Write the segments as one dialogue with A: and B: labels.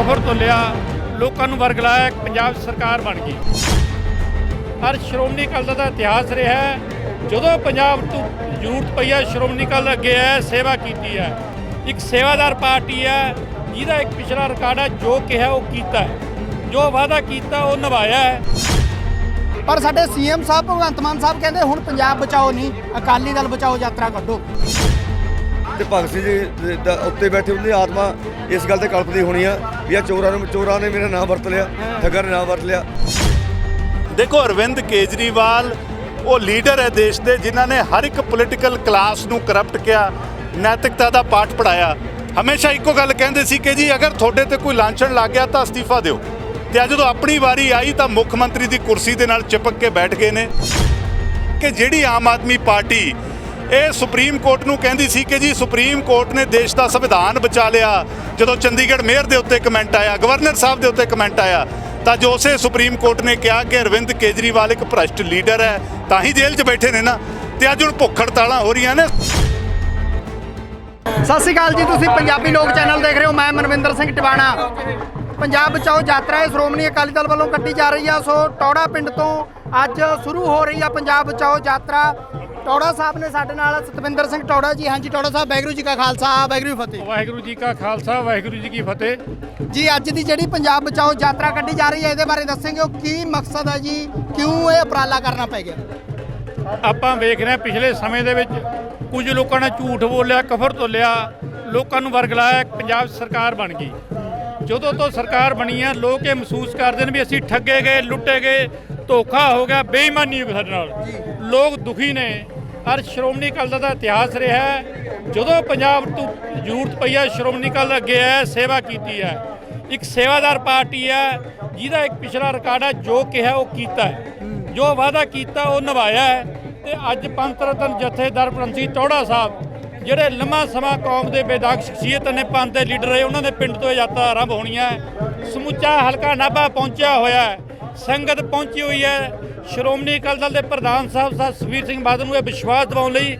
A: ਕਫਰ ਤੋਂ ਲਿਆ ਲੋਕਾਂ ਨੂੰ ਵਰਗਲਾਇਆ ਇੱਕ ਪੰਜਾਬ ਸਰਕਾਰ ਬਣ ਗਈ। ਹਰ ਸ਼੍ਰੋਮਣੀ ਅਕਾਲੀ ਦਲ ਦਾ ਇਤਿਹਾਸ ਰਿਹਾ ਹੈ। ਜਦੋਂ ਪੰਜਾਬ ਤੋਂ ਜ਼ਰੂਰਤ ਪਈ ਹੈ, ਸ਼੍ਰੋਮਣੀ ਅਕਾਲੀ ਅੱਗੇ ਹੈ, ਸੇਵਾ ਕੀਤੀ ਹੈ। ਇੱਕ ਸੇਵਾਦਾਰ ਪਾਰਟੀ ਹੈ, ਜਿਹਦਾ ਇੱਕ ਪਿਛਲਾ ਰਿਕਾਰਡ ਹੈ, ਜੋ ਕਿਹਾ ਉਹ ਕੀਤਾ ਜੋ ਵਾਅਦਾ ਕੀਤਾ, ਉਹ ਨਿਭਾਇਆ ਹੈ।
B: ਪਰ ਸਾਡੇ ਸੀਐਮ ਸਾਹਿਬ, ਭਗਵੰਤ ਮਾਨ ਸਾਹਿਬ ਕਹਿੰਦੇ, ਹੁਣ ਪੰਜਾਬ ਬਚਾਓ ਨਹੀਂ, ਅਕਾਲੀ ਦਲ ਬਚਾਓ, ਯਾਤਰਾ ਕੱਢੋ।
C: ਤੇ ਭਗਤ ਸਿੰਘ ਜੀ ਦਾ ਉੱਤੇ ਬੈਠੇ ਉਹਦੀ ਆਤਮਾ ਇਸ ਗੱਲ ਤੇ ਕਲਪਦੀ ਹੋਣੀ ਆ ਵੀ ਆ ਚੋਰਾਂ ਨੂੰ ਚੋਰਾਂ ਨੇ ਮੇਰਾ ਨਾਮ ਵਰਤ ਲਿਆ ਠੱਗਾਂ ਨੇ ਨਾਮ ਵਰਤ ਲਿਆ।
D: ਦੇਖੋ ਅਰਵਿੰਦ ਕੇਜਰੀਵਾਲ, ਉਹ ਲੀਡਰ ਹੈ ਦੇਸ਼ ਦੇ, ਜਿਨ੍ਹਾਂ ਨੇ ਹਰ ਇੱਕ ਪੋਲੀਟੀਕਲ ਕਲਾਸ ਨੂੰ ਕਰਪਟ ਕਿਹਾ, ਨੈਤਿਕਤਾ ਦਾ ਪਾਠ ਪੜਾਇਆ ਹਮੇਸ਼ਾ ਇੱਕੋ ਗੱਲ ਕਹਿੰਦੇ ਸੀ ਕਿ ਜੀ, ਅਗਰ ਤੁਹਾਡੇ ਤੇ ਕੋਈ ਲਾਂਛਣ ਲੱਗ ਗਿਆ ਤਾਂ ਅਸਤੀਫਾ ਦਿਓ। ਤੇ ਅੱਜ ਜਦੋਂ ਆਪਣੀ ਵਾਰੀ ਆਈ ਤਾਂ ਮੁੱਖ ਮੰਤਰੀ ਦੀ ਕੁਰਸੀ ਦੇ ਨਾਲ ਚਿਪਕ ਕੇ ਬੈਠ ਗਏ ਨੇ। ਕਿ ਜਿਹੜੀ ਆਮ ਆਦਮੀ ਪਾਰਟੀ ਇਹ ਸੁਪਰੀਮ ਕੋਰਟ ਨੂੰ ਕਹਿੰਦੀ ਸੀ ਕਿ ਜੀ ਸੁਪਰੀਮ ਕੋਰਟ ਨੇ ਦੇਸ਼ ਦਾ ਸੰਵਿਧਾਨ ਬਚਾ ਲਿਆ। ਜਦੋਂ ਚੰਡੀਗੜ੍ਹ ਮੇਅਰ ਦੇ ਉੱਤੇ ਕਮੈਂਟ ਆਇਆ, ਗਵਰਨਰ ਸਾਹਿਬ ਦੇ ਉੱਤੇ ਕਮੈਂਟ ਆਇਆ, ਤਾਂ ਜੋ ਉਸੇ ਸੁਪਰੀਮ ਕੋਰਟ ਨੇ ਕਿਹਾ ਕਿ ਅਰਵਿੰਦ ਕੇਜਰੀਵਾਲ ਇੱਕ ਭ੍ਰਸ਼ਟ ਲੀਡਰ ਹੈ, ਤਾਂ ਹੀ ਜੇਲ੍ਹ 'ਚ ਬੈਠੇ ਨੇ ਨਾ। ਤੇ ਅੱਜ ਹੁਣ ਭੁੱਖ ਹੜਤਾਲਾਂ ਹੋ ਰਹੀਆਂ ਨੇ।
B: ਸਤਿ ਸ਼੍ਰੀ ਅਕਾਲ ਜੀ, ਤੁਸੀਂ ਪੰਜਾਬੀ ਲੋਕ ਚੈਨਲ ਦੇਖ ਰਹੇ ਹੋ, ਮੈਂ ਮਨਵਿੰਦਰ ਸਿੰਘ ਟਿਵਾਣਾ। ਪੰਜਾਬ ਬਚਾਓ ਯਾਤਰਾ ਹੈ, ਸ਼੍ਰੋਮਣੀ ਅਕਾਲੀ ਦਲ ਵੱਲੋਂ ਕੱਢੀ ਜਾ ਰਹੀ ਆ। ਸੋ ਟੌੜਾ ਪਿੰਡ ਤੋਂ ਅੱਜ ਸ਼ੁਰੂ ਹੋ ਰਹੀ ਆ ਪੰਜਾਬ ਬਚਾਓ ਯਾਤਰਾ। ਟੌੜਾ ਸਾਹਿਬ ਨੇ ਸਾਡੇ ਨਾਲ ਸਤਵਿੰਦਰ ਸਿੰਘ ਟੌੜਾ ਜੀ। ਹਾਂਜੀ ਟੌੜਾ ਸਾਹਿਬ ਵਾਹਿਗੁਰੂ ਜੀ ਕਾ ਖਾਲਸਾ ਵਾਹਿਗੁਰੂ ਜੀ ਫਤਿਹ।
A: ਵਾਹਿਗੁਰੂ ਜੀ ਕਾ ਖਾਲਸਾ ਵਾਹਿਗੁਰੂ ਜੀ ਕੀ ਫਤਿਹ।
B: ਜੀ ਅੱਜ ਦੀ ਜਿਹੜੀ ਪੰਜਾਬ ਬਚਾਓ ਯਾਤਰਾ ਕੱਢੀ ਜਾ ਰਹੀ ਹੈ ਇਹਦੇ ਬਾਰੇ ਦੱਸੇਂਗੇ ਉਹ ਕੀ ਮਕਸਦ ਹੈ ਜੀ ਕਿਉਂ ਇਹ ਉਪਰਾਲਾ ਕਰਨਾ ਪੈ ਗਿਆ?
A: ਆਪਾਂ ਵੇਖ ਰਹੇ ਪਿਛਲੇ ਸਮੇਂ ਦੇ ਵਿੱਚ ਕੁਝ ਲੋਕਾਂ ਨੇ ਝੂਠ ਬੋਲਿਆ ਕਫਰ ਤੋਲਿਆ ਲੋਕਾਂ ਨੂੰ ਵਰਗਲਾਇਆ ਇੱਕ ਪੰਜਾਬ ਸਰਕਾਰ ਬਣ ਗਈ। ਜਦੋਂ ਤੋਂ ਸਰਕਾਰ ਬਣੀ ਹੈ ਲੋਕ ਇਹ ਮਹਿਸੂਸ ਕਰਦੇ ਨੇ ਵੀ ਅਸੀਂ ਠੱਗੇ ਗਏ ਲੁੱਟੇ ਗਏ ਧੋਖਾ ਹੋ ਗਿਆ ਬੇਈਮਾਨੀ ਹੋ ਗਈ ਸਾਡੇ ਨਾਲ। ਲੋਕ ਦੁਖੀ ਨੇ। ਹਰ ਸ਼੍ਰੋਮਣੀ ਅਕਾਲੀ ਦਲ ਦਾ ਇਤਿਹਾਸ ਰਿਹਾ ਹੈ। ਜਦੋਂ ਪੰਜਾਬ ਤੋਂ ਜ਼ਰੂਰਤ ਪਈ ਹੈ, ਸ਼੍ਰੋਮਣੀ ਅਕਾਲੀ ਅੱਗੇ ਹੈ ਸੇਵਾ ਕੀਤੀ ਹੈ। ਇੱਕ ਸੇਵਾਦਾਰ ਪਾਰਟੀ ਹੈ, ਜਿਹਦਾ ਇੱਕ ਪਿਛਲਾ ਰਿਕਾਰਡ ਹੈ, ਜੋ ਕਿਹਾ ਉਹ ਕੀਤਾ ਹੈ। ਜੋ ਵਾਅਦਾ ਕੀਤਾ, ਉਹ ਨਿਭਾਇਆ ਹੈ। ਤੇ ਅੱਜ ਪੰਥ ਰਤਨ ਜਥੇਦਾਰ ਪ੍ਰਿੰਸੀ ਟੌੜਾ ਸਾਹਿਬ, ਜਿਹੜੇ ਲੰਮਾ ਸਮਾਂ ਕੌਮ ਦੇ ਬੇਦਾਗ ਸ਼ਖਸੀਅਤ ਨੇ, ਪੰਥ ਦੇ ਲੀਡਰ ਰਹੇ, ਉਹਨਾਂ ਦੇ ਪਿੰਡ ਤੋਂ ਯਾਤਰਾ ਆਰੰਭ ਹੋਣੀ ਹੈ। ਸਮੁੱਚਾ ਹਲਕਾ ਨਾਭਾ ਪਹੁੰਚਿਆ ਹੋਇਆ ਹੈ। ਸੰਗਤ ਪਹੁੰਚੀ ਹੋਈ ਹੈ। ਸ਼੍ਰੋਮਣੀ ਅਕਾਲੀ ਦਲ ਦੇ ਪ੍ਰਧਾਨ ਸਾਹਿਬ ਸਰ ਸੁਖਬੀਰ ਸਿੰਘ ਬਾਦਲ ਨੂੰ ਇਹ ਵਿਸ਼ਵਾਸ ਦਿਵਾਉਣ ਲਈ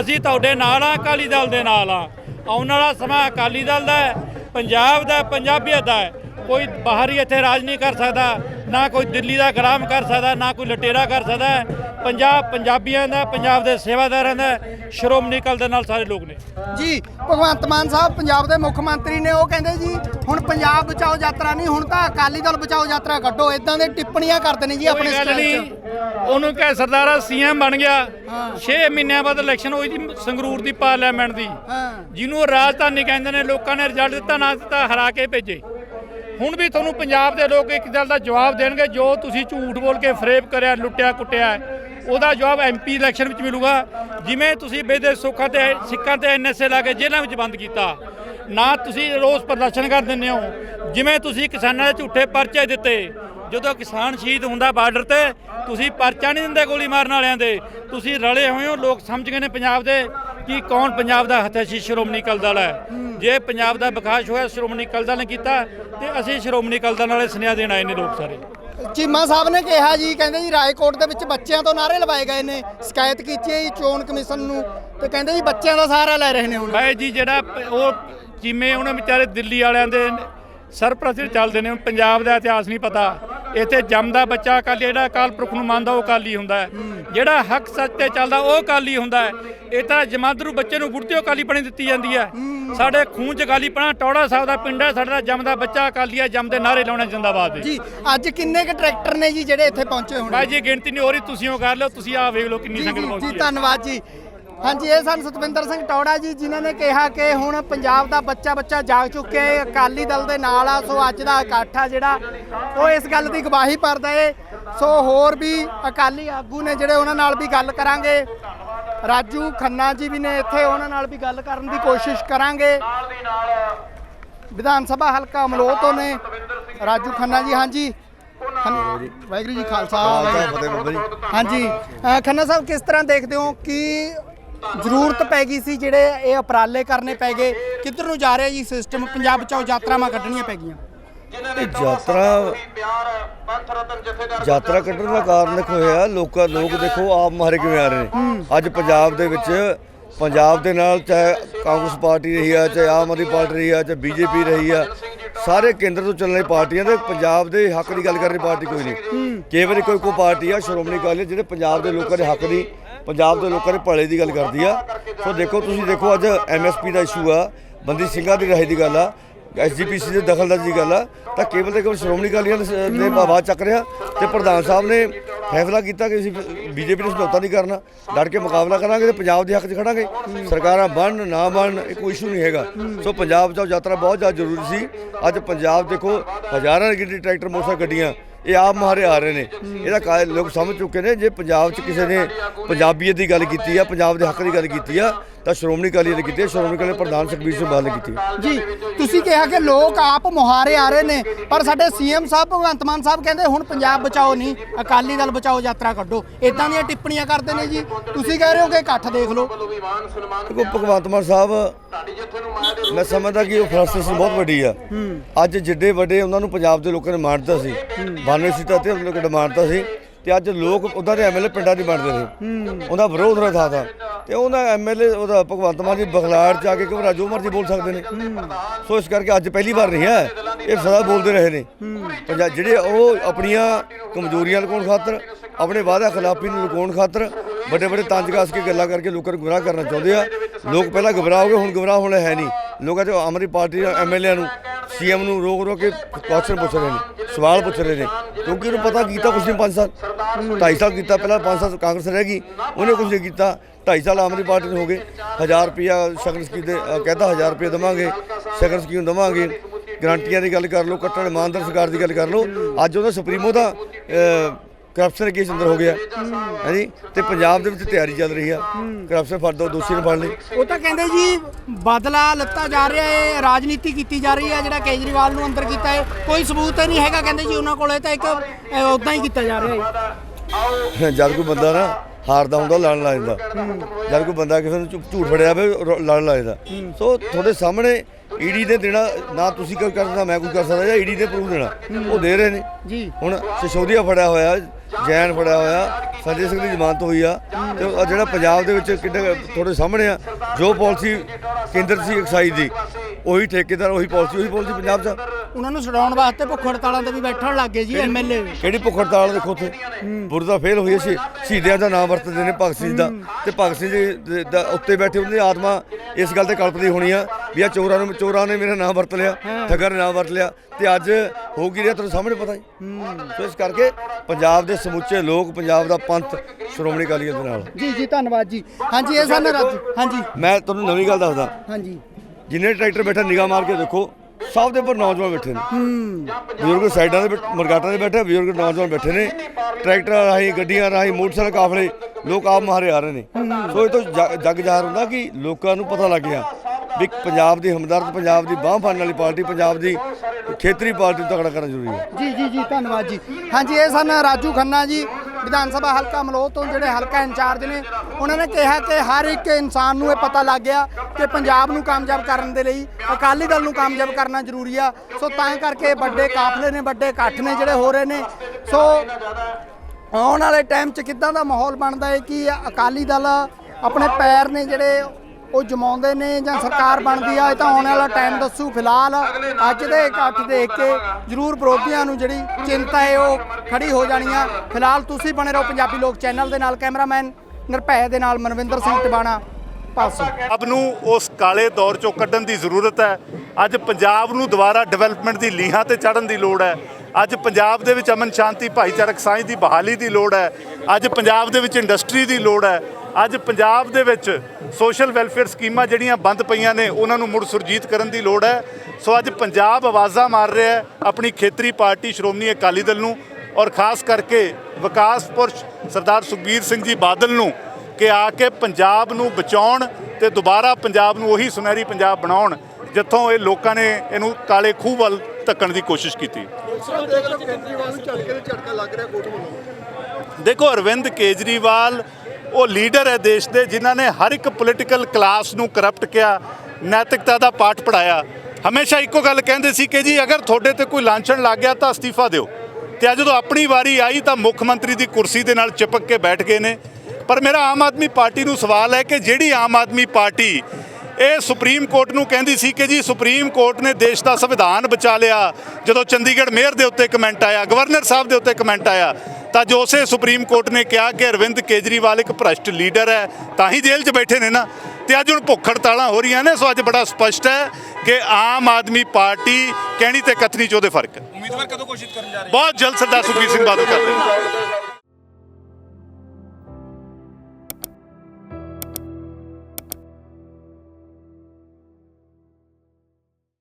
A: ਅਸੀਂ ਤੁਹਾਡੇ ਨਾਲ ਆ ਅਕਾਲੀ ਦਲ ਦੇ ਨਾਲ ਆ ਆਉਣ ਵਾਲਾ ਸਮਾਂ ਅਕਾਲੀ ਦਲ ਦਾ ਹੈ, ਪੰਜਾਬ ਦਾ ਪੰਜਾਬੀਅਤ ਦਾ ਹੈ। ਕੋਈ ਬਾਹਰੀ ਇੱਥੇ ਰਾਜ ਨਹੀਂ ਕਰ ਸਕਦਾ ਨਾ ਕੋਈ ਦਿੱਲੀ ਦਾ ਗੁਲਾਮ ਕਰ ਸਕਦਾ ਨਾ ਕੋਈ ਲਟੇਰਾ ਕਰ ਸਕਦਾ। ਪੰਜਾਬ ਪੰਜਾਬੀਆਂ ਦਾ ਪੰਜਾਬ ਦੇ ਸੇਵਾਦਾਰਾਂ ਦਾ। ਸ਼੍ਰੋਮਣੀ ਅਕਾਲੀ ਦਲ ਨਾਲ ਸਾਰੇ ਲੋਕ ਨੇ।
B: ਜੀ ਭਗਵੰਤ ਮਾਨ ਸਾਹਿਬ ਪੰਜਾਬ ਦੇ ਮੁੱਖ ਮੰਤਰੀ ਨੇ ਉਹ ਕਹਿੰਦੇ ਜੀ ਹੁਣ ਪੰਜਾਬ ਬਚਾਓ ਯਾਤਰਾ ਨਹੀਂ ਹੁਣ ਤਾਂ ਅਕਾਲੀ ਦਲ ਬਚਾਓ ਯਾਤਰਾ ਕੱਢੋ ਇਦਾਂ ਦੇ ਟਿੱਪਣੀਆਂ ਕਰਦੇ ਨੇ ਜੀ ਆਪਣੇ
A: ਨਹੀਂ
B: 'ਚ।
A: ਉਹਨੂੰ ਕਹੇ ਸਰਦਾਰਾ ਸੀਐਮ ਬਣ ਗਿਆ। 6 ਮਹੀਨਿਆਂ ਬਾਅਦ ਇਲੈਕਸ਼ਨ ਹੋਈ ਜੀ ਸੰਗਰੂਰ ਦੀ ਪਾਰਲੀਮੈਂਟ ਦੀ। ਜਿਹਨੂੰ ਰਾਜਧਾਨੀ ਕਹਿੰਦੇ ਨੇ ਲੋਕਾਂ ਨੇ ਰਿਜ਼ਲਟ ਦਿੱਤਾ ਨਾ ਦਿੱਤਾ ਹਰਾ ਕੇ ਭੇਜੇ। ਹੁਣ ਵੀ ਤੁਹਾਨੂੰ ਪੰਜਾਬ ਦੇ ਲੋਕ ਇੱਕ ਗੱਲ ਦਾ ਜਵਾਬ ਦੇਣਗੇ, ਜੋ ਤੁਸੀਂ ਝੂਠ ਬੋਲ ਕੇ ਫਰੇਬ ਕਰਿਆ, ਲੁੱਟਿਆ, ਕੁੱਟਿਆ, ਉਹਦਾ ਜਵਾਬ ਐਮਪੀ ਇਲੈਕਸ਼ਨ ਵਿੱਚ ਮਿਲੂਗਾ। ਜਿਵੇਂ ਤੁਸੀਂ ਬੇਦੇ ਸੁੱਖਾਂ ਤੇ, ਸਿੱਖਾਂ ਤੇ ਐਨਐਸਏ ਲਾ ਕੇ ਜੇਲ੍ਹਾਂ ਵਿੱਚ ਬੰਦ ਕੀਤਾ, ਨਾ ਤੁਸੀਂ ਰੋਸ ਪ੍ਰਦਰਸ਼ਨ ਕਰ ਦਿੰਦੇ ਹੋ। ਜਿਵੇਂ ਤੁਸੀਂ ਕਿਸਾਨਾਂ ਦੇ ਝੂਠੇ ਪਰਚੇ ਦਿੱਤੇ, ਜਦੋਂ ਕਿਸਾਨ ਸ਼ਹੀਦ ਹੁੰਦਾ ਬਾਰਡਰ ਤੇ, ਤੁਸੀਂ ਪਰਚਾ ਨਹੀਂ ਦਿੰਦੇ ਗੋਲੀ ਮਾਰਨ ਵਾਲਿਆਂ ਦੇ। ਤੁਸੀਂ ਰਲੇ ਹੋਏ ਹੋ, ਲੋਕ ਸਮਝ ਗਏ ਨੇ ਪੰਜਾਬ ਦੇ। ਕਿ ਕੌਣ ਪੰਜਾਬ ਦਾ ਹਥਿਆਸ਼ੀ ਸ਼੍ਰੋਮਣੀ ਅਕਾਲੀ ਦਲ ਹੈ। ਜੇ ਪੰਜਾਬ ਦਾ ਵਿਕਾਸ ਹੋਇਆ ਸ਼੍ਰੋਮਣੀ ਅਕਾਲੀ ਦਲ ਨੇ ਕੀਤਾ ਤੇ ਅਸੀਂ ਸ਼੍ਰੋਮਣੀ ਅਕਾਲੀ ਦਲ ਨਾਲੇ ਸੁਨੇਹਾ ਦੇਣ ਆਏ ਨੇ ਲੋਕ ਸਾਰੇ।
B: ਚੀਮਾ ਸਾਹਿਬ ਨੇ ਕਿਹਾ ਜੀ ਕਹਿੰਦੇ ਜੀ ਰਾਏਕੋਟ ਦੇ ਵਿੱਚ ਬੱਚਿਆਂ ਤੋਂ ਨਾਰੇ ਲਵਾਏ ਗਏ ਨੇ। ਸ਼ਿਕਾਇਤ ਕੀਤੀ ਹੈ ਜੀ ਚੋਣ ਕਮਿਸ਼ਨ ਨੂੰ ਤੇ ਕਹਿੰਦੇ ਜੀ ਬੱਚਿਆਂ ਦਾ ਸਹਾਰਾ ਲੈ ਰਹੇ ਨੇ ਹੁਣ।
A: ਭਾਈ ਜੀ ਜਿਹੜਾ ਉਹ ਜਿਵੇਂ ਉਹਨਾਂ ਵਿਚਾਰੇ ਦਿੱਲੀ ਵਾਲਿਆਂ ਦੇ ਸਰਪ੍ਰਸਤ ਚੱਲਦੇ ਨੇ ਪੰਜਾਬ ਦਾ ਇਤਿਹਾਸ ਨਹੀਂ ਪਤਾ। ਇੱਥੇ ਜੰਮਦਾ ਬੱਚਾ ਅਕਾਲੀ ਜਿਹੜਾ ਅਕਾਲ ਪੁਰਖ ਨੂੰ ਮੰਨਦਾ ਉਹ ਅਕਾਲੀ ਹੁੰਦਾ ਹੈ। ਜਿਹੜਾ ਹੱਕ ਸੱਚ ਤੇ ਚੱਲਦਾ ਉਹ ਅਕਾਲੀ ਹੁੰਦਾ ਹੈ। ਇਹ ਤਾਂ ਜਮਾਦਰੂ ਬੱਚੇ ਨੂੰ ਗੁੜਤੀ ਅਕਾਲੀ ਪਣੀ ਦਿੱਤੀ ਜਾਂਦੀ ਹੈ। ਸਾਡੇ ਖੂਨ ਚ ਅਕਾਲੀ ਪਣਾ ਟੌੜਾ ਸਾਹਿਬ ਦਾ ਪਿੰਡ ਹੈ ਸਾਡਾ ਜੰਮਦਾ ਬੱਚਾ ਅਕਾਲੀ ਹੈ ਜੰਮਦੇ ਨਾਰੇ ਲਾਉਣੇ ਜਿੰਦਾਬਾਦ ਦੇ।
B: ਜੀ ਅੱਜ ਕਿੰਨੇ ਕੁ ਟਰੈਕਟਰ ਨੇ ਜੀ ਜਿਹੜੇ ਇੱਥੇ ਪਹੁੰਚੇ ਹੋਣੇ?
A: ਭਾਈ ਜੀ ਗਿਣਤੀ ਨਹੀਂ ਹੋ ਰਹੀ ਤੁਸੀਂ ਉਹ ਕਰ ਲਓ ਤੁਸੀਂ ਆ ਵੇਖ ਲਓ ਕਿੰਨੀ ਸੰਗਤ
B: ਜੀ
A: ਪਹੁੰਚੀ
B: ਜੀ
A: ਹੈ।
B: ਧੰਨਵਾਦ ਜੀ। ਹਾਂਜੀ ਇਹ ਸਨ ਸਤਵਿੰਦਰ ਸਿੰਘ ਟੌੜਾ ਜੀ ਜਿਨ੍ਹਾਂ ਨੇ ਕਿਹਾ ਕਿ ਹੁਣ ਪੰਜਾਬ ਦਾ ਬੱਚਾ ਬੱਚਾ ਜਾਗ ਚੁੱਕਿਆ ਹੈ ਅਕਾਲੀ ਦਲ ਦੇ ਨਾਲ ਆ ਸੋ ਅੱਜ ਦਾ ਇਕੱਠ ਆ ਜਿਹੜਾ ਉਹ ਇਸ ਗੱਲ ਦੀ ਗਵਾਹੀ ਭਰਦਾ ਏ। ਸੋ ਹੋਰ ਵੀ ਅਕਾਲੀ ਆਗੂ ਨੇ ਜਿਹੜੇ ਉਹਨਾਂ ਨਾਲ ਵੀ ਗੱਲ ਕਰਾਂਗੇ। ਰਾਜੂ ਖੰਨਾ ਜੀ ਵੀ ਨੇ ਇੱਥੇ ਉਹਨਾਂ ਨਾਲ ਵੀ ਗੱਲ ਕਰਨ ਦੀ ਕੋਸ਼ਿਸ਼ ਕਰਾਂਗੇ। ਵਿਧਾਨ ਸਭਾ ਹਲਕਾ ਅਮਲੋਹ ਤੋਂ ਨੇ। ਰਾਜੂ ਖੰਨਾ ਜੀ ਹਾਂਜੀ। ਵਾਹਿਗੁਰੂ ਜੀ ਖਾਲਸਾ। ਵਾਹਿਗੁਰੂ
C: ਜੀ।
B: ਹਾਂਜੀ। ਖੰਨਾ ਸਾਹਿਬ ਕਿਸ ਤਰ੍ਹਾਂ ਦੇਖਦੇ ਹੋ ਕਿ ਜ਼ਰੂਰਤ ਪੈ ਗਈ ਸੀ ਜਿਹੜੇ ਇਹ ਉਪਰਾਲੇ ਕਰਨੇ ਪੈ ਗਏ। ਕਿੱਧਰ ਨੂੰ ਜਾ ਰਿਹਾ ਜੀ ਸਿਸਟਮ ਪੰਜਾਬ ਬਚਾਓ ਯਾਤਰਾਵਾਂ ਕੱਢਣੀਆਂ ਪੈ ਗਈਆਂ।
C: ਇਹ ਯਾਤਰਾ ਯਾਤਰਾ ਕੱਢਣ ਦਾ ਕਾਰਨ ਦੇਖੋ ਇਹ ਆ ਲੋਕਾਂ ਲੋਕ ਦੇਖੋ ਆਪ ਮਾਰੇ ਕਿਵੇਂ ਆ ਰਹੇ ਨੇ। ਅੱਜ ਪੰਜਾਬ ਦੇ ਵਿੱਚ ਪੰਜਾਬ ਦੇ ਨਾਲ ਚਾਹੇ ਕਾਂਗਰਸ ਪਾਰਟੀ ਰਹੀ ਆ ਚਾਹੇ ਆਮ ਆਦਮੀ ਪਾਰਟੀ ਰਹੀ ਆ ਚਾਹੇ ਬੀਜੇਪੀ ਰਹੀ ਆ ਸਾਰੇ ਕੇਂਦਰ ਤੋਂ ਚੱਲਣ ਵਾਲੀ ਪਾਰਟੀਆਂ ਤੇ ਪੰਜਾਬ ਦੇ ਹੱਕ ਦੀ ਗੱਲ ਕਰਨੀ ਪਾਰਟੀ ਕੋਈ ਨਹੀਂ। ਕਈ ਵਾਰੀ ਕੋਈ ਕੋਈ ਪਾਰਟੀ ਆ ਸ਼੍ਰੋਮਣੀ ਅਕਾਲੀ ਜਿਹੜੇ ਪੰਜਾਬ ਦੇ ਲੋਕਾਂ ਦੇ ਹੱਕ ਦੀ ਪੰਜਾਬ ਦੇ ਲੋਕਾਂ ਦੇ ਭਲੇ ਦੀ ਗੱਲ ਕਰਦੀ ਆ। ਸੋ ਦੇਖੋ ਤੁਸੀਂ ਦੇਖੋ ਅੱਜ ਐਮਐਸਪੀ ਦਾ ਇਸ਼ੂ ਆ। ਬੰਦੀ ਸਿੰਘਾਂ ਦੀ ਰਿਹਾਈ ਦੀ ਗੱਲ ਆ। ਐਸਜੀਪੀਸੀ ਦੇ ਦਖਲਅੰਦਾਜ਼ੀ ਦੀ ਗੱਲ ਆ। ਤਾਂ ਕੇਵਲ ਤੇ ਕੇਵਲ ਸ਼੍ਰੋਮਣੀ ਅਕਾਲੀਆਂ ਦੇ ਆਵਾਜ਼ ਚੱਕ ਰਿਹਾ ਤੇ ਪ੍ਰਧਾਨ ਸਾਹਿਬ ਨੇ ਫੈਸਲਾ ਕੀਤਾ ਕਿ ਅਸੀਂ ਬੀਜੇਪੀ ਨੂੰ ਸਮਝੌਤਾ ਨਹੀਂ ਕਰਨਾ। ਲੜ ਕੇ ਮੁਕਾਬਲਾ ਕਰਾਂਗੇ ਤੇ ਪੰਜਾਬ ਦੇ ਹੱਕ 'ਚ ਖੜਾਂਗੇ। ਸਰਕਾਰਾਂ ਬਣਨ ਨਾ ਬਣਨ ਇਹ ਕੋਈ ਇਸ਼ੂ ਨਹੀਂ ਹੈਗਾ। ਸੋ ਪੰਜਾਬ ਜਾਓ ਯਾਤਰਾ ਬਹੁਤ ਜ਼ਿਆਦਾ ਜ਼ਰੂਰੀ ਸੀ। ਅੱਜ ਪੰਜਾਬ ਦੇਖੋ ਹਜ਼ਾਰਾਂ ਗਿਣਤੀ ਟਰੈਕਟਰ ਮੋਟਰਸਾਈਕਲ ਗੱਡੀਆਂ ਇਹ ਆਪ ਮੁਹਾਰੇ ਆ ਰਹੇ ਨੇ। ਇਹਦਾ ਕਾ- ਲੋਕ ਸਮਝ ਚੁੱਕੇ ਨੇ ਜੇ ਪੰਜਾਬ 'ਚ ਕਿਸੇ ਨੇ ਪੰਜਾਬੀਅਤ ਦੀ ਗੱਲ ਕੀਤੀ ਆ, ਪੰਜਾਬ ਦੇ ਹੱਕ ਦੀ ਗੱਲ ਕੀਤੀ ਆ ਤਾਂ ਸ਼੍ਰੋਮਣੀ ਅਕਾਲੀ ਨੇ ਕੀਤੀ ਆ ਸ਼੍ਰੋਮਣੀ ਅਕਾਲੀ ਪ੍ਰਧਾਨ ਸੁਖਬੀਰ ਸਿੰਘ ਬਾਦਲ ਨੇ ਕੀਤੀ
B: ਜੀ ਤੁਸੀਂ ਕਿਹਾ ਕਿ ਲੋਕ ਆਪ ਮੁਹਾਰੇ ਆ ਰਹੇ ਨੇ ਪਰ ਸਾਡੇ ਸੀਐਮ ਸਾਹਿਬ ਭਗਵੰਤ ਮਾਨ ਸਾਹਿਬ ਕਹਿੰਦੇ ਹੁਣ ਪੰਜਾਬ ਬਚਾਓ ਨਹੀਂ ਅਕਾਲੀ ਦਲ ਬਚਾਓ ਯਾਤਰਾ ਕੱਢੋ। ਇਦਾਂ ਦੀਆਂ ਟਿੱਪਣੀਆਂ ਕਰਦੇ ਨੇ ਜੀ। ਤੁਸੀਂ ਕਹਿ ਰਹੇ ਹੋ ਕਿ ਇਕੱਠ ਦੇਖ ਲਓ।
C: ਦੇਖੋ ਭਗਵੰਤ ਮਾਨ ਸਾਹਿਬ ਮੈਂ ਸਮਝਦਾ ਕਿ ਉਹ ਫਰਸਟ੍ਰੇਸ਼ਨ ਬਹੁਤ ਵੱਡੀ ਆ। ਅੱਜ ਜਿੱਡੇ ਵੱਡੇ ਉਹਨਾਂ ਨੂੰ ਪੰਜਾਬ ਦੇ ਲੋਕਾਂ ਨੇ ਮਾਰਦਾ ਸੀ। 92 ਸੀਟਾਂ ਤੇ ਉਹਨਾਂ ਨੇ ਮਾਰਦਾ ਸੀ। ਤੇ ਅੱਜ ਲੋਕ ਉਹਦਾ ਦੇ ਐਮਐਲਏ ਪਿੰਡਾਂ 'ਚ ਬਣਦੇ ਨੇ। ਉਹਦਾ ਵਿਰੋਧ ਰਿਹਾ ਥਾ ਤੇ ਉਹਨਾਂ ਐਮਐਲਏ ਉਹਦਾ ਭਗਵੰਤ ਮਾਨ ਜੀ ਬਖਲਾੜ ਚ ਆ ਕੇ ਕਿਉਂ ਜੋ ਮਰਜ਼ੀ ਬੋਲ ਸਕਦੇ ਨੇ। ਸੋ ਇਸ ਕਰਕੇ ਅੱਜ ਪਹਿਲੀ ਵਾਰ ਨਹੀਂ ਹੈ। ਇਹ ਸਦਾ ਬੋਲਦੇ ਰਹੇ ਨੇ। ਪੰਜਾਬ ਜਿਹੜੇ ਉਹ ਆਪਣੀਆਂ ਕਮਜ਼ੋਰੀਆਂ ਲੁਕਾਉਣ ਖਾਤਰ ਆਪਣੇ ਵਾਅਦਾ ਖਿਲਾਫੀ ਨੂੰ ਲੁਕਾਉਣ ਖਾਤਰ ਵੱਡੇ ਵੱਡੇ ਤੰਜ ਕੱਸ ਕੇ ਗੱਲਾਂ ਕਰਕੇ ਲੋਕਾਂ ਨੂੰ ਗੁੰਮਰਾਹ ਕਰਨਾ ਚਾਹੁੰਦੇ ਆ। ਲੋਕ ਪਹਿਲਾਂ ਘਬਰਾ ਹੋ ਗਏ ਹੁਣ ਘਬਰਾ ਹੋਣਾ ਹੈ ਨਹੀਂ। ਲੋਕਾਂ ਤੇ ਆਮਰੀ ਪਾਰਟੀ ਐਮਐਲਏ ਨੂੰ ਸੀਐਮ ਨੂੰ ਰੋਕ ਰੋਕ ਕੇ ਕੁਐਸਚਨ ਪੁੱਛ ਰਹੇ ਨੇ ਸਵਾਲ ਪੁੱਛ ਰਹੇ ਨੇ। ਕਿਉਂਕਿ ਉਹਨੂੰ ਪਤਾ ਕੀਤਾ ਕੁਛ ਨਹੀਂ 5 ਸਾਲ 2.5 ਸਾਲ ਕੀਤਾ ਪਹਿਲਾਂ 5 ਸਾਲ ਕਾਂਗਰਸ ਰਹਿ ਗਈ ਉਹਨੇ ਕੁਝ ਨਹੀਂ ਕੀਤਾ 2.5 ਸਾਲ ਆਮਰੀ ਪਾਰਟੀ ਨੂੰ ਹੋ ਗਏ 1000 ਰੁਪਿਆ ਸ਼ਗਨ ਸਕੀਮ ਦੇ ਕਹਿੰਦਾ 1000 ਰੁਪਏ ਦੇਵਾਂਗੇ ਸ਼ਗਨ ਸਕੀਮ ਦੇਵਾਂਗੇ ਗਰੰਟੀਆਂ ਦੀ ਗੱਲ ਕਰ ਲਓ ਕੱਟਣ ਇਮਾਨਦਾਰ ਸਰਕਾਰ ਦੀ ਗੱਲ ਕਰ ਲਓ ਅੱਜ ਉਹਦਾ ਸੁਪਰੀਮੋ ਦਾ ਕਰਪਸ਼ਨ ਕੇਸ ਅੰਦਰ ਹੋ ਗਿਆ। ਹਾਂਜੀ? ਤੇ ਪੰਜਾਬ ਦੇ ਵਿੱਚ ਤਿਆਰੀ ਚੱਲ ਰਹੀ ਆ। ਕਰਪਸ਼ਨ ਫੜ ਦੋ ਦੋਸ਼ੀ ਨੂੰ ਫੜ ਲਈ
B: ਉਹ ਤਾਂ ਕਹਿੰਦੇ ਜੀ ਬਦਲਾ ਲੱਤਾ ਜਾ ਰਿਹਾ ਹੈ ਰਾਜਨੀਤੀ ਕੀਤੀ ਜਾ ਰਹੀ ਹੈ ਜਿਹੜਾ ਕੇਜਰੀਵਾਲ ਨੂੰ ਅੰਦਰ ਕੀਤਾ ਹੈ ਕੋਈ ਸਬੂਤ ਹੀ ਨਹੀਂ ਹੈਗਾ ਕਹਿੰਦੇ ਜੀ ਉਹਨਾਂ ਕੋਲੇ ਤਾਂ ਇੱਕ ਉਦਾਂ ਹੀ ਕੀਤਾ ਜਾ ਰਿਹਾ ਹੈ
C: ਜਦ ਕੋਈ ਬੰਦਾ ਨਾ ਹਾਰਦਾ ਹੁੰਦਾ ਲੜਨ ਲੱਗ ਜਾਂਦਾ। ਜਦ ਕੋਈ ਬੰਦਾ ਕਿਸੇ ਨੂੰ ਝੂਠ ਫੜਿਆ ਰ- ਲੜਨ ਲੱਗ ਜਾਂਦਾ। ਸੋ ਤੁਹਾਡੇ ਸਾਹਮਣੇ ਈਡੀ ਨੇ ਦੇਣਾ ਨਾ ਤੁਸੀਂ ਕੋਈ ਕਰ ਸਕਦਾ ਮੈਂ ਕੋਈ ਕਰ ਸਕਦਾ ਜਾਂ ਈਡੀ ਨੇ ਪ੍ਰੂਫ ਦੇਣਾ। ਉਹ ਦੇ ਰਹੇ ਨੇ।
B: ਜੀ।
C: ਹੁਣ ਸਿਸੋਦੀਆ ਫੜਿਆ ਹੋਇਆ ਜੈਨ ਫੜਿਆ ਹੋਇਆ, ਸੰਜੇ ਸਿੰਘ ਦੀ ਜ਼ਮਾਨਤ ਹੋਈ ਆ, ਤੇ ਉਹ ਜਿਹੜਾ ਪੰਜਾਬ ਦੇ ਵਿੱਚ ਕਿੱਡੇ ਤੁਹਾਡੇ ਸਾਹਮਣੇ ਆ, ਜੋ ਪਾਲਿਸੀ ਕੇਂਦਰ ਸੀ ਐਕਸਾਈਜ਼ ਦੀ, ਉਹੀ ਠੇਕੇਦਾਰ, ਉਹੀ ਪਾਲਿਸੀ ਉਹੀ ਪਾਲਿਸੀ ਪੰਜਾਬ 'ਚ
B: ਉਹਨਾਂ ਨੂੰ ਛਡਾਉਣ ਵਾਸਤੇ ਭੁੱਖ ਹੜਤਾਲਾਂ ਤੇ ਵੀ ਬੈਠਣ ਲੱਗ ਗਏ ਜੀ ਐਮਐਲਏ
C: ਕਿਹੜੀ ਭੁੱਖ ਹੜਤਾਲ ਦੇਖੋ ਉੱਥੇ? ਬੁਰਦਾ ਫੇਲ ਹੋਈ ਸੀ ਸ਼ਹੀਦਾਂ ਦਾ ਨਾਮ ਵਰਤਦੇ ਨੇ ਭਗਤ ਸਿੰਘ ਦਾ। ਤੇ ਭਗਤ ਸਿੰਘ ਦੇ- ਦਾ ਉੱਤੇ ਬੈਠੇ ਉਹਨਾਂ ਦੀ ਆਤਮਾ ਇਸ ਗੱਲ ਤੇ ਕਲਪਦੀ ਹੋਣੀ ਆ ਵੀ ਆ ਚੋਰਾਂ ਨੂੰ ਚੋਰਾਂ ਨੇ ਮੇਰਾ ਨਾਮ ਵਰਤ ਲਿਆ ਠੱਗਰ ਨੇ ਨਾਮ ਵਰਤ ਲਿਆ ਤੇ ਅੱਜ ਹੋ ਕੀ ਰਿਹਾ ਤੁਹਾਨੂੰ ਸਾਹਮਣੇ ਪਤਾ ਹੀ। ਸੋ ਇਸ ਕਰਕੇ ਪੰਜਾਬ ਦੇ ਸਮੁੱਚੇ ਲੋਕ ਪੰਜਾਬ ਦਾ ਪੰਥ ਸ਼੍ਰੋਮਣੀ ਅਕਾਲੀ ਦਲ ਨਾਲ।
B: ਜੀ ਜੀ ਧੰਨਵਾਦ ਜੀ। ਹਾਂਜੀ ਇਹ ਸਨ ਹਾਂਜੀ।
C: ਮੈਂ ਤੁਹਾਨੂੰ ਨਵੀਂ ਗੱਲ ਦੱਸਦਾ।
B: ਹਾਂਜੀ।
C: ਜਿੰਨੇ ਟਰੈਕਟਰ ਬੈਠਾ ਨਿਗਾਹ ਮਾਰ ਕੇ ਦੇਖੋ। ਸਭ ਦੇ ਉੱਪਰ ਨੌਜਵਾਨ ਬੈਠੇ ਨੇ। ਬਜ਼ੁਰਗ ਸਾਈਡਾਂ ਦੇ ਬੈਠ- ਮਰਗਾਟਾਂ ਦੇ ਬੈਠੇ, ਬਜ਼ੁਰਗ ਨੌਜਵਾਨ ਬੈਠੇ ਨੇ। ਟਰੈਕਟਰਾਂ ਰਾਹੀਂ, ਗੱਡੀਆਂ ਰਾਹੀਂ, ਮੋਟਰਸਾਈਕਲ ਕਾਫਲੇ, ਲੋਕ ਆਪ ਮਾਰੇ ਆ ਰਹੇ ਨੇ। ਸੋ ਇਹ ਤੋਂ ਜਗ ਜ਼ਾਹਰ ਹੁੰਦਾ ਕਿ ਲੋਕਾਂ ਨੂੰ ਪਤਾ ਲੱਗ ਗਿਆ ਵੀ ਪੰਜਾਬ ਦੀ ਹਮਦਰਦ, ਪੰਜਾਬ ਦੀ ਬਾਹ ਫੜਨ ਵਾਲੀ ਪਾਰਟੀ, ਪੰਜਾਬ ਦੀ ਖੇਤਰੀ ਪਾਰਟੀ ਤਕੜਾ ਕਰਨਾ ਜ਼ਰੂਰੀ ਹੈ।
B: ਜੀ ਜੀ ਜੀ, ਧੰਨਵਾਦ ਜੀ। ਹਾਂਜੀ, ਇਹ ਸਨ ਰਾਜੂ ਖੰਨਾ ਜੀ। ਵਿਧਾਨ ਸਭਾ ਹਲਕਾ ਮਲੋਹ ਤੋਂ ਜਿਹੜੇ ਹਲਕਾ ਇੰਚਾਰਜ ਨੇ, ਉਹਨਾਂ ਨੇ ਕਿਹਾ ਕਿ ਹਰ ਇੱਕ ਇਨਸਾਨ ਨੂੰ ਇਹ ਪਤਾ ਲੱਗ ਗਿਆ ਕਿ ਪੰਜਾਬ ਨੂੰ ਕਾਮਯਾਬ ਕਰਨ ਦੇ ਲਈ ਅਕਾਲੀ ਦਲ ਨੂੰ ਕਾਮਯਾਬ ਕਰਨਾ ਜ਼ਰੂਰੀ ਆ। ਸੋ ਤਾਂ ਕਰਕੇ ਵੱਡੇ ਕਾਫਲੇ ਨੇ, ਵੱਡੇ ਇਕੱਠ ਨੇ ਜਿਹੜੇ ਹੋ ਰਹੇ ਨੇ। ਸੋ ਆਉਣ ਵਾਲੇ ਟਾਈਮ 'ਚ ਕਿੱਦਾਂ ਦਾ ਮਾਹੌਲ ਬਣਦਾ ਹੈ? ਕਿ ਅਕਾਲੀ ਦਲ ਆਪਣੇ ਪੈਰ ਨੇ ਜਿਹੜੇ ਉਹ ਜਮਾਉਂਦੇ ਨੇ ਜਾਂ ਸਰਕਾਰ ਬਣਦੀ ਆ, ਇਹ ਤਾਂ ਆਉਣ ਵਾਲਾ ਟਾਈਮ ਦੱਸੂ। ਫਿਲਹਾਲ ਅੱਜ ਦੇ ਇਕੱਠ ਦੇਖ ਕੇ ਜ਼ਰੂਰ ਵਿਰੋਧੀਆਂ ਨੂੰ ਜਿਹੜੀ ਚਿੰਤਾ ਹੈ, ਉਹ ਖੜੀ ਹੋ ਜਾਣੀ ਆ। ਫਿਲਹਾਲ ਤੁਸੀਂ ਬਣੇ ਰਹੋ ਪੰਜਾਬੀ ਲੋਕ ਚੈਨਲ ਦੇ ਨਾਲ। ਕੈਮਰਾਮੈਨ ਨਿਰਭੈ ਦੇ ਨਾਲ ਮਨਵਿੰਦਰ ਸਿੰਘ ਟਿਵਾਣਾ ਪਾਸੋਂ।
D: ਪੰਜਾਬ ਨੂੰ ਉਸ ਕਾਲੇ ਦੌਰ ਚੋਂ ਕੱਢਣ ਦੀ ਜ਼ਰੂਰਤ ਹੈ। ਅੱਜ ਪੰਜਾਬ ਨੂੰ ਦੁਬਾਰਾ ਡਿਵੈਲਪਮੈਂਟ ਦੀ ਲੀਹਾਂ ਤੇ ਚੜ੍ਹਨ ਦੀ ਲੋੜ ਹੈ। ਅੱਜ ਪੰਜਾਬ ਦੇ ਵਿੱਚ ਅਮਨ ਸ਼ਾਂਤੀ, ਭਾਈਚਾਰਕ ਸਾਂਝ ਦੀ ਬਹਾਲੀ ਦੀ ਲੋੜ ਹੈ। ਅੱਜ ਪੰਜਾਬ ਦੇ ਵਿੱਚ ਇੰਡਸਟਰੀ ਦੀ ਲੋੜ ਹੈ। ਅੱਜ ਪੰਜਾਬ ਦੇ ਵਿੱਚ ਸੋਸ਼ਲ ਵੈਲਫੇਅਰ ਸਕੀਮਾਂ ਜਿਹੜੀਆਂ ਬੰਦ ਪਈਆਂ ਨੇ ਉਹਨਾਂ ਨੂੰ ਮੁੜ ਸੁਰਜੀਤ ਕਰਨ ਦੀ ਲੋੜ ਹੈ। ਸੋ ਅੱਜ ਪੰਜਾਬ ਆਵਾਜ਼ਾਂ ਮਾਰ ਰਿਹਾ ਹੈ ਆਪਣੀ ਖੇਤਰੀ ਪਾਰਟੀ ਸ਼੍ਰੋਮਣੀ ਅਕਾਲੀ ਦਲ ਨੂੰ ਔਰ ਖਾਸ ਕਰਕੇ ਵਿਕਾਸ ਪੁਰਸ਼ ਸਰਦਾਰ ਸੁਖਬੀਰ ਸਿੰਘ ਜੀ ਬਾਦਲ ਨੂੰ ਕਿ ਆ ਕੇ ਪੰਜਾਬ ਨੂੰ ਬਚਾਉਣ ਤੇ ਦੁਬਾਰਾ ਪੰਜਾਬ ਨੂੰ ਉਹੀ ਸੁਨਹਿਰੀ ਪੰਜਾਬ ਬਣਾਉਣ ਜਿੱਥੋਂ ਇਹ ਲੋਕਾਂ ਨੇ ਇਹਨੂੰ ਕਾਲੇ ਖੂਹ ਵੱਲ ਧੱਕਣ ਦੀ ਕੋਸ਼ਿਸ਼ ਕੀਤੀ। ਦੇਖੋ ਅਰਵਿੰਦ ਕੇਜਰੀਵਾਲ ਉਹ ਲੀਡਰ ਹੈ ਦੇਸ਼ ਦੇ ਜਿਨ੍ਹਾਂ ਨੇ ਹਰ ਇੱਕ ਪੋਲੀਟੀਕਲ ਕਲਾਸ ਨੂੰ ਕਰਪਟ ਕਿਹਾ, ਨੈਤਿਕਤਾ ਦਾ ਪਾਠ ਪੜਾਇਆ ਹਮੇਸ਼ਾ ਇੱਕੋ ਗੱਲ ਕਹਿੰਦੇ ਸੀ ਕਿ ਜੀ, ਅਗਰ ਤੁਹਾਡੇ ਤੇ ਕੋਈ ਲਾਂਛਣ ਲੱਗ ਗਿਆ ਤਾਂ ਅਸਤੀਫਾ ਦਿਓ। ਤੇ ਅੱਜ ਜਦੋਂ ਆਪਣੀ ਵਾਰੀ ਆਈ ਤਾਂ ਮੁੱਖ ਮੰਤਰੀ ਦੀ ਕੁਰਸੀ ਦੇ ਨਾਲ ਚਿਪਕ ਕੇ ਬੈਠ ਗਏ ਨੇ। ਪਰ ਮੇਰਾ ਆਮ ਆਦਮੀ ਪਾਰਟੀ ਨੂੰ ਸਵਾਲ ਹੈ ਕਿ ਜਿਹੜੀ ਆਮ ਆਦਮੀ ਪਾਰਟੀ ਇਹ ਸੁਪਰੀਮ ਕੋਰਟ ਨੂੰ ਕਹਿੰਦੀ ਸੀ ਕਿ ਜੀ ਸੁਪਰੀਮ ਕੋਰਟ ਨੇ ਦੇਸ਼ ਦਾ ਸੰਵਿਧਾਨ ਬਚਾ ਲਿਆ। ਜਦੋਂ ਚੰਡੀਗੜ੍ਹ ਮੇਅਰ ਦੇ ਉੱਤੇ ਕਮੈਂਟ ਆਇਆ ਗਵਰਨਰ ਸਾਹਿਬ ਦੇ ਉੱਤੇ ਕਮੈਂਟ ਆਇਆ ਤਾਂ ਜੋ ਉਸੇ ਸੁਪਰੀਮ ਕੋਰਟ ਨੇ ਕਿਹਾ ਕਿ ਅਰਵਿੰਦ ਕੇਜਰੀਵਾਲ ਇੱਕ ਭ੍ਰਸ਼ਟ ਲੀਡਰ ਹੈ ਤਾਂ ਹੀ ਜੇਲ੍ਹ 'ਚ ਬੈਠੇ ਨੇ ਨਾ। ਤੇ ਅੱਜ ਹੁਣ ਭੁੱਖ ਹੜਤਾਲਾਂ ਹੋ ਰਹੀਆਂ ਨੇ ਸੋ ਅੱਜ ਬੜਾ ਸਪਸ਼ਟ ਹੈ ਕਿ ਆਮ ਆਦਮੀ ਪਾਰਟੀ ਕਹਿਣੀ ਤੇ ਕਥਨੀ 'ਚ ਉਹਦੇ ਫ਼ਰਕ ਹੈ।
E: ਉਮੀਦਵਾਰ ਕਦੋਂ ਘੋਸ਼ਿਤ ਕਰਨ ਜਾ ਰਹੇ
D: ਬਹੁਤ ਜਲਦ ਸਰਦਾਰ ਸੁਖਬੀਰ ਸਿੰਘ ਬਾਦਲ ਕਰ ਰਹੇ ਨੇ।